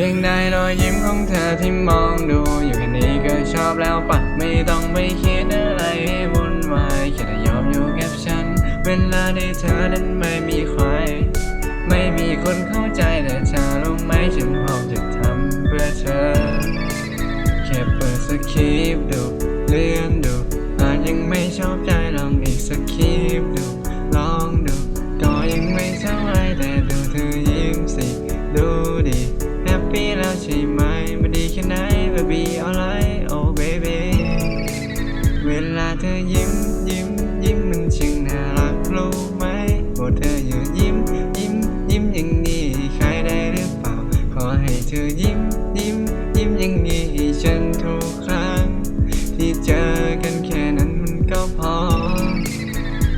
พียงได้รอยยิ้มของเธอที่มองดู อยู่แค่นี้ก็ชอบแล้วปะไม่ต้องไปคิดอะไรวุ่นวายแค่ได้ยอมอยู่กับฉัน เวลาที่เธอนั้นไม่มีใคร ไม่มีคนเข้าใจแต่เธอรู้ไหมฉันพร้อ ค่ไหน baby alright oh baby เวลาเธอยิ้มยิ้มยิ้มมันช่างน่ารักรู้ไหมโปรดเธออยู่ยิ้มยิ้มยิ้มอย่างนี้ใครได้หรือเปล่า ขอให้เธอยิ้มยิ้มยิ้มอย่างนี้ฉันทุกครั้ง ที่เจอกันแค่นั้นมันก็พอ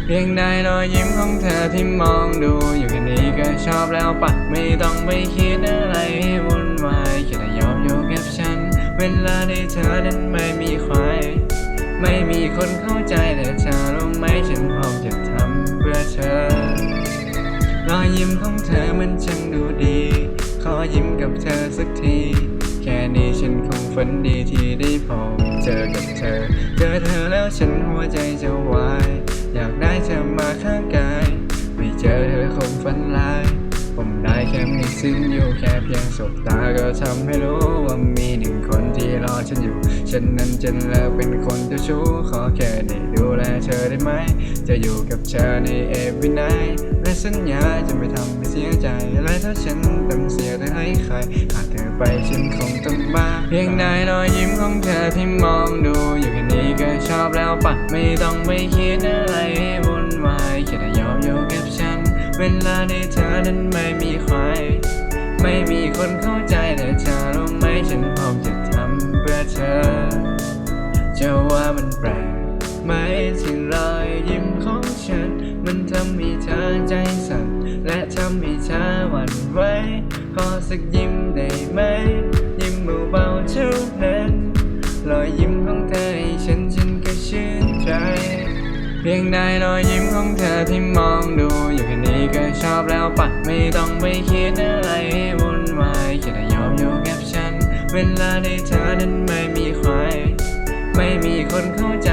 เพียงได้รอยยิ้มของเธอที่มองดูอยู่แค่นี้ก็ชอบแล้วปะไม่ต้องไปคิดอะไร ลาที่เธอนั้นไม่มีใคร ไม่มีคนเข้าใจแต่เธอรู้ไหมฉันพร้อมจะทำเพื่อเธอ รอยยิ้มของเธอมันช่างดูดี ขอยิ้มกับเธอสักที แค่นี้ฉันคงฝันดีที่ได้พบเจอกับเธอ เจอเธอแล้วฉันหัวใจจะวาย อยากได้เธอมาข้างกาย ไม่เจอเธอคงฝันร้าย ผมได้ แค่มีซึ้งอยู่แค่เพียงสบตาก็ทำให้รู้ว่ามีหนึ่งคนที่รอฉันอยู่ ฉันนั้นจะเลิกเป็นคนเจ้าชู้ขอแค่ได้ดูแลเธอได้ไหม จะอยู่กับเธอในเอวินไนและสัญญาจะไม่ทำให้เสียใจและถ้าฉันต้องเสียเธอให้ใครหากเธอไปฉันคงต้องบ้าเพียงได้รอยยิ้มของเธอที่มองดูอยู่แค่นี้ก็ชอบแล้วปะไม่ต้องไปคิดอะไรวุ่นวายแค่ได้ยอมอยู่กับฉัน เวลาที่เธอนั้นไม่มีใคร ไม่มีคนเข้าใจแต่เธอรู้ไหมฉันพร้อมจะทำเพื่อเธอ จะว่ามันแปลกไหมที่รอยยิ้มของฉัน มันทำให้เธอใจสั่นและทำให้เธอหวั่นไหวขอสักยิ้มได้ไหม ยิ้มเบาๆเท่านั้นรอยยิ้มของเธอให้ฉันฉันก็ชื่นใจ เพียงได้รอยยิ้มของเธอที่มองดูอยู่แค่นี้ ก็ชอบแล้วปะไม่ต้องไปคิดอะไรวุ่นวายแค่ได้ยอมอยู่กับฉัน เวลาในเธอนั้นไม่มีใคร ไม่มีคนเข้าใจ